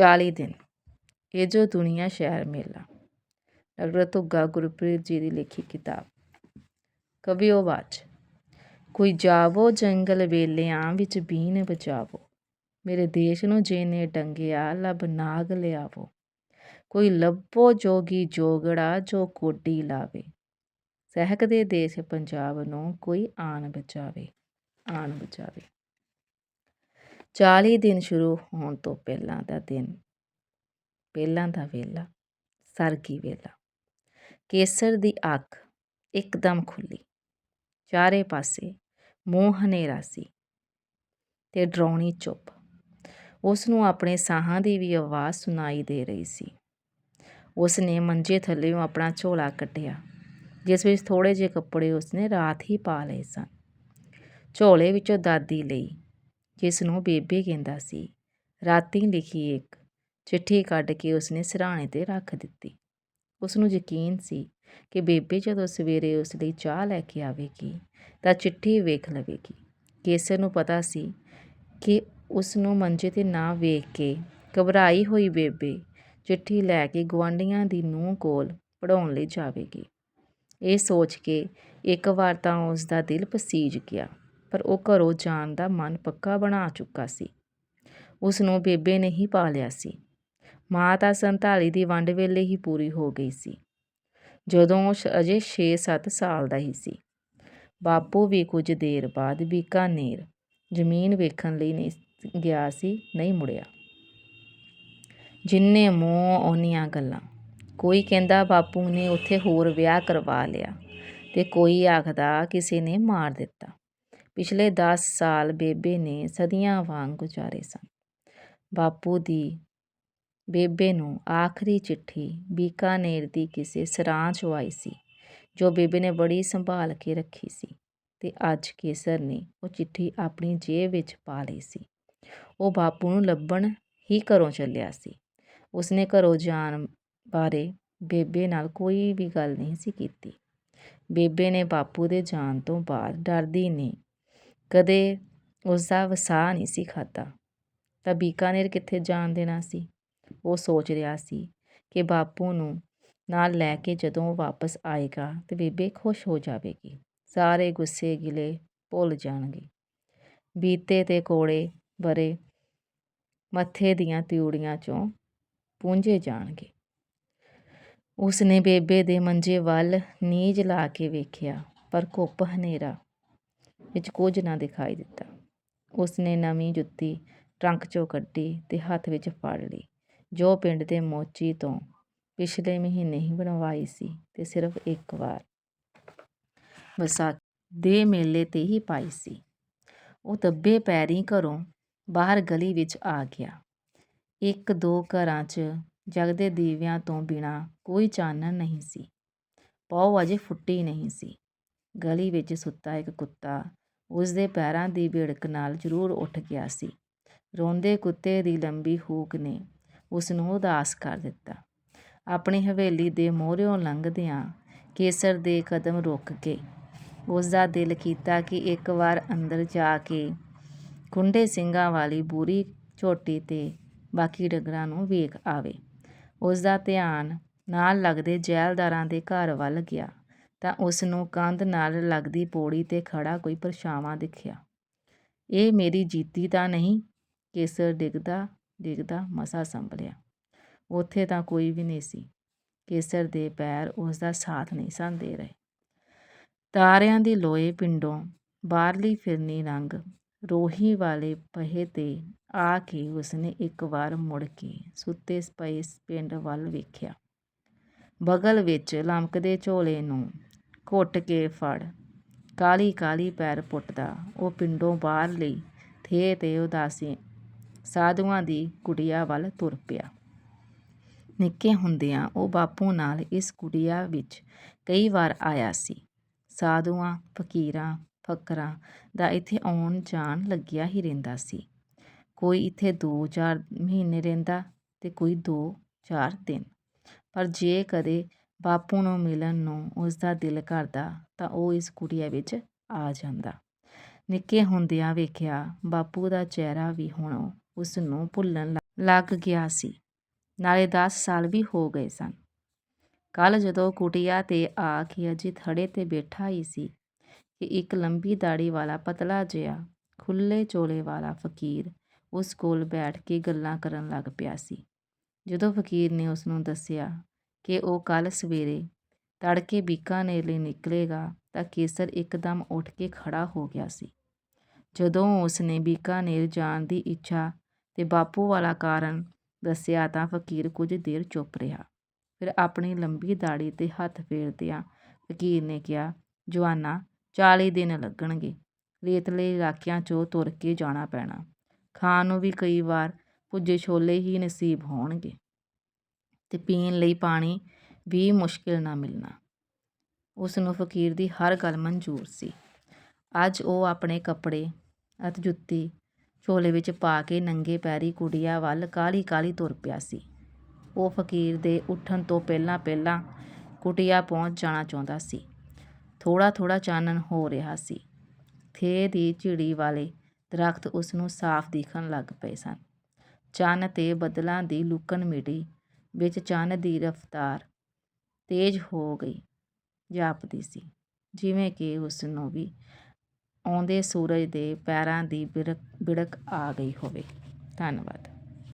40 ਦਿਨ। ਇਹ ਜੋ ਦੁਨੀਆ ਸ਼ਹਿਰ ਮੇਲਾ। ਡਾਕਟਰ ਧੁੱਗਾ ਗੁਰਪ੍ਰੀਤ ਜੀ ਦੀ ਲਿਖੀ ਕਿਤਾਬ। ਕਵਿਓ ਵਾਚ। ਕੋਈ ਜਾਵੋ ਜੰਗਲ ਵੇਲਿਆਂ ਵਿੱਚ ਬੀਨ ਬਚਾਵੋ। ਮੇਰੇ ਦੇਸ਼ ਨੂੰ ਜਿਹਨੇ ਡੰਗਿਆ ਲੱਭ ਨਾਗ ਲਿਆਵੋ। ਕੋਈ ਲੱਭੋ ਜੋਗੀ ਜੋਗੜਾ ਜੋ ਕੋਡੀ ਲਾਵੇ। ਸਹਿਕਦੇ ਦੇਸ਼ ਪੰਜਾਬ ਨੂੰ ਕੋਈ ਆਣ ਬਚਾਵੇ ਆਣ ਬਚਾਵੇ। 40 ਦਿਨ ਸ਼ੁਰੂ ਹੋਣ ਤੋਂ ਪਹਿਲਾਂ ਦਾ ਦਿਨ। ਪਹਿਲਾਂ ਦਾ ਵੇਲਾ, ਸਰਗੀ ਵੇਲਾ। ਕੇਸਰ ਦੀ ਅੱਖ ਇੱਕਦਮ ਖੁੱਲੀ। ਚਾਰੇ ਪਾਸੇ ਮੂੰਹ ਹਨੇਰਾ ਸੀ ਤੇ ਡਰਾਉਣੀ ਚੁੱਪ। ਉਸ ਨੂੰ ਆਪਣੇ ਸਾਹਾਂ ਦੀ ਵੀ ਆਵਾਜ਼ ਸੁਣਾਈ ਦੇ ਰਹੀ ਸੀ। ਉਸ ਨੇ ਮੰਜੇ ਥੱਲੇੋਂ ਆਪਣਾ ਝੋਲਾ ਕੱਢਿਆ, ਜਿਸ ਵਿੱਚ ਥੋੜੇ ਜਿਹੇ ਕੱਪੜੇ ਉਸਨੇ ਰਾਤ ਹੀ ਪਾ ਲਏ ਸਨ। ਝੋਲੇ ਵਿੱਚੋਂ ਦਾਦੀ ਲਈ ਜਿਸ ਨੂੰ ਬੇਬੇ ਕਹਿੰਦਾ ਸੀ। ਰਾਤੀ ਲਿਖੀ ਇੱਕ ਚਿੱਠੀ ਕੱਢ ਕੇ ਉਸਨੇ ਸਿਰਹਾਣੇ ਤੇ ਰੱਖ ਦਿੱਤੀ। ਉਸ ਨੂੰ ਯਕੀਨ ਸੀ ਕਿ ਬੇਬੇ ਜਦੋਂ ਸਵੇਰੇ ਉਸ ਲਈ ਚਾਹ ਲੈ ਕੇ ਆਵੇਗੀ ਤਾਂ ਚਿੱਠੀ ਵੇਖ ਲਵੇਗੀ। ਕੇਸਰ ਨੂੰ ਪਤਾ ਸੀ ਕਿ ਉਸ ਨੂੰ ਮੰਜੇ ਤੇ ਨਾ ਵੇਖ ਕੇ ਘਬਰਾਈ ਹੋਈ ਬੇਬੇ ਚਿੱਠੀ ਲੈ ਕੇ ਗੁਆਂਢੀਆਂ ਦੀ ਨੂੰਹ ਕੋਲ ਪੜਾਉਣ ਲਈ ਜਾਵੇਗੀ। ਇਹ ਸੋਚ ਕੇ ਇੱਕ ਵਾਰ ਤਾਂ ਉਸ ਦਾ ਦਿਲ ਪਸੀਜ ਗਿਆ। ਪਰ ਉਹ ਘਰੋਂ ਜਾਣ ਦਾ ਮਨ ਪੱਕਾ ਬਣਾ ਚੁੱਕਾ ਸੀ। ਉਸ ਨੂੰ ਬੇਬੇ ਨੇ ਹੀ ਪਾਲਿਆ ਸੀ। ਮਾਂ ਤਾਂ 47 ਦੀ ਵੰਡ ਵੇਲੇ ਹੀ ਪੂਰੀ ਹੋ ਗਈ ਸੀ। ਜਦੋਂ ਉਹ ਅਜੇ 6-7 ਸਾਲ ਦਾ ਹੀ ਸੀ। ਬਾਪੂ ਵੀ ਕੁਝ ਦੇਰ ਬਾਅਦ ਬੀਕਾਨੇਰ ਜ਼ਮੀਨ ਵੇਖਣ ਲਈ ਨਹੀਂ ਗਿਆ ਸੀ, ਨਹੀਂ ਮੁੜਿਆ। ਜਿੰਨੇ ਮੂੰਹ ਉਹਨੀਆਂ ਗੱਲਾਂ, ਕੋਈ ਕਹਿੰਦਾ ਬਾਪੂ ਨੇ ਉੱਥੇ ਹੋਰ ਵਿਆਹ ਕਰਵਾ ਲਿਆ ਤੇ ਕੋਈ ਆਖਦਾ ਕਿਸੇ ਨੇ ਮਾਰ ਦਿੱਤਾ। ਪਿਛਲੇ 10 ਸਾਲ ਬੇਬੇ ਨੇ ਸਦੀਆਂ ਵਾਂਗ ਗੁਜ਼ਾਰੇ ਸਨ। ਬਾਪੂ ਦੀ ਬੇਬੇ ਨੂੰ ਆਖਰੀ ਚਿੱਠੀ ਬੀਕਾਨੇਰ ਦੀ ਕਿਸੇ ਸਰਾਂ ਚੋਂ ਆਈ ਸੀ, ਜੋ ਬੇਬੇ ਨੇ ਬੜੀ ਸੰਭਾਲ ਕੇ ਰੱਖੀ ਸੀ ਤੇ ਅੱਜ ਕੇਸਰ ਨੇ ਉਹ ਚਿੱਠੀ ਆਪਣੀ ਜੇਬ ਵਿੱਚ ਪਾ ਲਈ ਸੀ। ਉਹ ਬਾਪੂ ਨੂੰ ਲੱਭਣ ਹੀ ਘਰੋਂ ਚੱਲਿਆ ਸੀ। ਉਸਨੇ ਘਰੋਂ ਜਾਣ ਬਾਰੇ ਬੇਬੇ ਨਾਲ ਕੋਈ ਵੀ ਗੱਲ ਨਹੀਂ ਸੀ ਕੀਤੀ। ਬੇਬੇ ਨੇ ਬਾਪੂ ਦੇ ਜਾਣ ਤੋਂ ਬਾਅਦ ਡਰਦੀ ਨੇ ਕਦੇ ਉਸਦਾ ਵਸਾ ਨਹੀਂ ਸੀ ਖਾਧਾ। ਤਾਂ ਬੀਕਾਨੇਰ ਕਿੱਥੇ ਜਾਣ ਦੇਣਾ ਸੀ? ਉਹ ਸੋਚ ਰਿਹਾ ਸੀ ਕਿ ਬਾਪੂ ਨੂੰ ਨਾਲ ਲੈ ਕੇ ਜਦੋਂ ਉਹ ਵਾਪਸ ਆਏਗਾ ਤੇ ਬੇਬੇ ਖੁਸ਼ ਹੋ ਜਾਵੇਗੀ। ਸਾਰੇ ਗੁੱਸੇ ਗਿਲੇ ਭੁੱਲ ਜਾਣਗੇ। ਬੀਤੇ ਤੇ ਕੋੜੇ ਬਰੇ ਮੱਥੇ ਦੀਆਂ ਤਿਉੜੀਆਂ ਚੋਂ ਪੂੰਝੇ ਜਾਣਗੇ। ਉਸ ਨੇ ਬੇਬੇ ਦੇ ਮੰਜੇ ਵੱਲ ਨੀਝ ਲਾ ਕੇ ਵੇਖਿਆ, ਪਰ ਘੁੱਪ ਹਨੇਰਾ ਵਿੱਚ ਕੁਝ ਨਾ ਦਿਖਾਈ ਦਿੱਤਾ। ਉਸ ਨੇ ਨਵੀਂ ਜੁੱਤੀ ਟਰੰਕ ਚੋਂ ਕੱਢੀ ਅਤੇ ਹੱਥ ਵਿੱਚ ਫੜ ਲਈ। ਜੋ ਪਿੰਡ ਦੇ ਮੋਚੀ ਤੋਂ ਪਿਛਲੇ ਮਹੀਨੇ ਹੀ ਬਣਵਾਈ ਸੀ ਅਤੇ ਸਿਰਫ ਇੱਕ ਵਾਰ ਵਿਸਾਖੀ ਦੇ ਮੇਲੇ ਤੇ ਹੀ ਪਾਈ ਸੀ। ਉਹ ਦੱਬੇ ਪੈਰੀਂ ਘਰੋਂ ਬਾਹਰ ਗਲੀ ਵਿੱਚ ਆ ਗਿਆ। ਇੱਕ ਦੋ ਘਰਾਂ 'ਚ ਜਗਦੇ ਦੀਵਿਆਂ ਤੋਂ ਬਿਨਾਂ ਕੋਈ ਚਾਨਣ ਨਹੀਂ ਸੀ। ਪੌ ਅਜੇ ਫੁੱਟੀ ਨਹੀਂ ਸੀ। ਗਲੀ ਵਿੱਚ ਸੁੱਤਾ ਇੱਕ ਕੁੱਤਾ ਉਸ ਦੇ ਪੈਰਾਂ ਦੀ ਭਿੜਕ ਨਾਲ ਜ਼ਰੂਰ ਉੱਠ ਗਿਆ ਸੀ। ਰੋਂਦੇ ਕੁੱਤੇ ਦੀ ਲੰਬੀ ਹੂਕ ਨੇ ਉਸ ਨੂੰ ਉਦਾਸ ਕਰ ਦਿੱਤਾ। ਆਪਣੀ ਹਵੇਲੀ ਦੇ ਮੋਹਰਿਓਂ ਲੰਘਦਿਆਂ ਕੇਸਰ ਦੇ ਕਦਮ ਰੁਕ ਗਏ ਉਸ ਦਾ ਦਿਲ ਕੀਤਾ ਕਿ ਇੱਕ ਵਾਰ ਅੰਦਰ ਜਾ ਕੇ ਕੁੰਡੇ ਸਿੰਘਾਂ ਵਾਲੀ ਬੂਰੀ ਝੋਟੀ ਤੇ ਬਾਕੀ ਡੰਗਰਾਂ ਨੂੰ ਵੇਖ ਆਵੇ। ਉਸ ਦਾ ਧਿਆਨ ਨਾਲ ਲੱਗਦੇ ਜੈਲਦਾਰਾਂ ਦੇ ਘਰ ਵੱਲ ਗਿਆ। ਤਾਂ ਉਸ ਨੂੰ ਕੰਧ ਨਾਲ ਲੱਗਦੀ ਪੌੜੀ ਤੇ ਖੜਾ ਕੋਈ ਪਰਛਾਵਾਂ ਦਿਖਿਆ। ਇਹ ਮੇਰੀ ਜੀਤੀ ਤਾਂ ਨਹੀਂ ਕੇਸਰ ਡਿੱਗਦਾ ਡਿੱਗਦਾ ਮਸਾ ਸੰਭਲਿਆ। ਉੱਥੇ ਤਾਂ ਕੋਈ ਵੀ ਨਹੀਂ ਸੀ। ਕੇਸਰ ਦੇ ਪੈਰ ਉਸ ਦਾ ਸਾਥ ਨਹੀਂ ਸਨ ਦੇ ਰਹੇ। ਤਾਰਿਆਂ ਦੀ ਲੋਏ ਪਿੰਡੋਂ ਬਾਹਰਲੀ ਫਿਰਨੀ ਰੰਗ ਰੋਹੀ ਵਾਲੇ ਪਹੇ ਤੇ ਆ ਕੇ ਉਸਨੇ ਇੱਕ ਵਾਰ ਮੁੜ ਕੇ ਸੁੱਤੇ ਪਏ ਪਿੰਡ ਵੱਲ ਵੇਖਿਆ। ਬਗਲ ਵਿੱਚ ਲਮਕਦੇ ਝੋਲੇ ਨੂੰ ਘੁੱਟ ਕੇ ਫੜ। ਕਾਲੀ ਕਾਲੀ ਪੈਰ ਪੁੱਟਦਾ। ਉਹ ਪਿੰਡੋਂ ਬਾਹਰ ਲਈ ਥੇ ਤੇ ਉਦਾਸੀ ਸਾਧੂਆਂ ਦੀ ਕੁਟਿਆ ਵੱਲ ਤੁਰ ਪਿਆ। ਨਿੱਕੇ ਹੁੰਦਿਆਂ ਉਹ ਬਾਪੂ ਨਾਲ ਇਸ ਕੁਟਿਆ ਵਿੱਚ ਕਈ ਵਾਰ ਆਇਆ ਸੀ। ਸਾਧੂਆਂ, ਫਕੀਰਾਂ, ਫਕਰਾਂ ਦਾ ਇੱਥੇ ਆਉਣ ਜਾਣ ਲੱਗਿਆ ਹੀ ਰਹਿੰਦਾ ਸੀ। ਕੋਈ ਇੱਥੇ 2-4 ਮਹੀਨੇ ਰਹਿੰਦਾ ਤੇ ਕੋਈ 2-4 ਦਿਨ। ਪਰ ਜੇ ਕਦੇ ਬਾਪੂ ਨੂੰ ਮਿਲਣ ਨੂੰ ਉਸ ਦਾ ਦਿਲ ਕਰਦਾ ਤਾਂ ਉਹ ਇਸ ਕੁੜੀਆ ਵਿੱਚ ਆ ਜਾਂਦਾ। ਨਿੱਕੇ ਹੁੰਦਿਆਂ ਵੇਖਿਆ ਬਾਪੂ ਦਾ ਚਿਹਰਾ ਵੀ ਹੁਣ ਉਸ ਨੂੰ ਭੁੱਲਣ ਲੱਗ ਗਿਆ ਸੀ। ਨਾਲੇ 10 ਸਾਲ ਵੀ ਹੋ ਗਏ ਸਨ। ਕੱਲ ਜਦੋਂ ਕੁਟੀਆ ਤੇ ਆ ਕੇ ਅਜੇ ਥੜੇ ਤੇ ਬੈਠਾ ਹੀ ਸੀ ਕਿ ਇੱਕ ਲੰਬੀ ਦਾੜੀ ਵਾਲਾ ਪਤਲਾ ਜਿਹਾ ਖੁੱਲੇ ਚੋਲੇ ਵਾਲਾ ਫਕੀਰ ਉਸ ਕੋਲ ਬੈਠ ਕੇ ਗੱਲਾਂ ਕਰਨ ਲੱਗ ਪਿਆ ਸੀ। ਜਦੋਂ ਫਕੀਰ ਨੇ ਉਸ ਨੂੰ ਦੱਸਿਆ ਕਿ ਉਹ ਕੱਲ੍ਹ ਸਵੇਰੇ ਤੜਕੇ ਬੀਕਾਨੇਰ ਲਈ ਨਿਕਲੇਗਾ ਤਾਂ ਕੇਸਰ ਇੱਕਦਮ ਉੱਠ ਕੇ ਖੜਾ ਹੋ ਗਿਆ ਸੀ। ਜਦੋਂ ਉਸ ਨੇ ਬੀਕਾਨੇਰ ਜਾਣ ਦੀ ਇੱਛਾ ਤੇ ਬਾਪੂ ਵਾਲਾ ਕਾਰਨ ਦੱਸਿਆ ਤਾਂ ਫਕੀਰ ਕੁਝ ਦੇਰ ਚੁੱਪ ਰਿਹਾ। ਫਿਰ ਆਪਣੀ ਲੰਬੀ ਦਾੜੀ ਤੇ ਹੱਥ ਫੇਰਦਿਆਂ ਫਕੀਰ ਨੇ ਕਿਹਾ, ਜਵਾਨਾ 40 ਦਿਨ ਲੱਗਣਗੇ। ਰੇਤਲੇ ਇਲਾਕਿਆਂ 'ਚੋਂ ਤੁਰ ਕੇ ਜਾਣਾ ਪੈਣਾ। ਖਾਣ ਨੂੰ ਵੀ ਕਈ ਵਾਰ ਭੁੱਜੇ ਛੋਲੇ ਹੀ ਨਸੀਬ ਹੋਣਗੇ। ਅਤੇ ਪੀਣ ਲਈ ਪਾਣੀ ਵੀ ਮੁਸ਼ਕਿਲ ਨਾ ਮਿਲਣਾ। ਉਸ ਨੂੰ ਫਕੀਰ ਦੀ ਹਰ ਗੱਲ ਮਨਜ਼ੂਰ ਸੀ। ਅੱਜ ਉਹ ਆਪਣੇ ਕੱਪੜੇ, ਅਤੇ ਜੁੱਤੀ, ਝੋਲੇ ਵਿੱਚ ਪਾ ਕੇ ਨੰਗੇ ਪੈਰੀ ਕੁੜੀਆ ਵੱਲ ਕਾਹਲੀ ਕਾਹਲੀ ਤੁਰ ਪਿਆ ਸੀ। ਉਹ ਫਕੀਰ ਦੇ ਉੱਠਣ ਤੋਂ ਪਹਿਲਾਂ ਪਹਿਲਾਂ ਕੁਟੀਆ ਪਹੁੰਚ ਜਾਣਾ ਚਾਹੁੰਦਾ ਸੀ। ਥੋੜਾ ਥੋੜਾ ਚਾਨਣ ਹੋ ਰਿਹਾ ਸੀ। ਥੇ ਦੀ ਝਿੜੀ ਵਾਲੇ ਦਰਖਤ ਉਸ ਨੂੰ ਸਾਫ਼ ਦਿਖਣ ਲੱਗ ਪਏ ਸਨ। ਚੰਨ ਤੇ ਬੱਦਲਾਂ ਦੀ ਲੁਕਣ ਮਿਟੀ ਵਿੱਚ ਚੰਨ ਦੀ ਰਫ਼ਤਾਰ ਤੇਜ਼ ਹੋ ਗਈ, ਜਾਪਦੀ ਸੀ। ਜਿਵੇਂ ਕਿ ਉਸ ਨੂੰ ਵੀ ਆਉਂਦੇ ਸੂਰਜ ਦੇ ਪੈਰਾਂ ਦੀ ਬਿਰਕ, ਬਿੜਕ ਆ ਗਈ ਹੋਵੇ। ਧੰਨਵਾਦ।